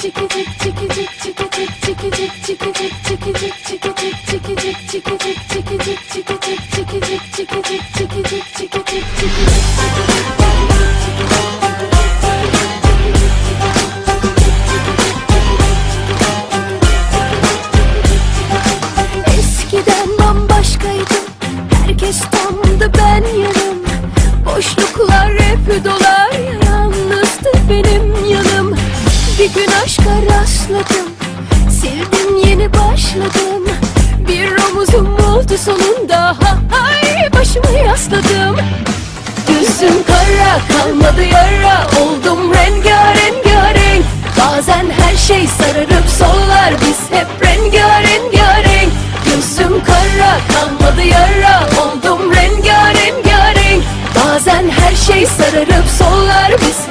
çikicik çikicik çikicik çikicik çikicik çikicik çikicik çikicik çikicik çikicik çikicik çikicik çikicik çikicik çikicik çikicik Herkes tamdı ben yarım Boşluklar hep dolar başladım. Bir omuzum oldu sonunda Hay başımı yasladım. Gözüm kara kalmadı yara. Oldum rengarenk Bazen her şey sararıp sollar. Biz hep rengarenk Gözüm kara kalmadı yara. Oldum rengarenk Bazen her şey sararıp sollar. Biz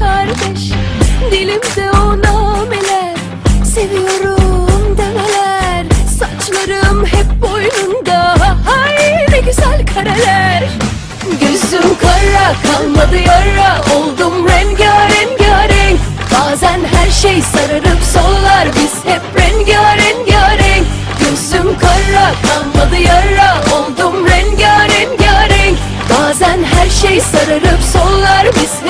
kardeş. Dilimde o nameler Seviyorum demeler. Saçlarım hep boynunda Hay ne güzel kareler. Gözüm kara kalmadı yara Oldum rengarenk Bazen her şey sararıp sollar Biz hep rengarenk Gözüm kara kalmadı yara Oldum rengarenk Bazen her şey sararıp sollar Biz hep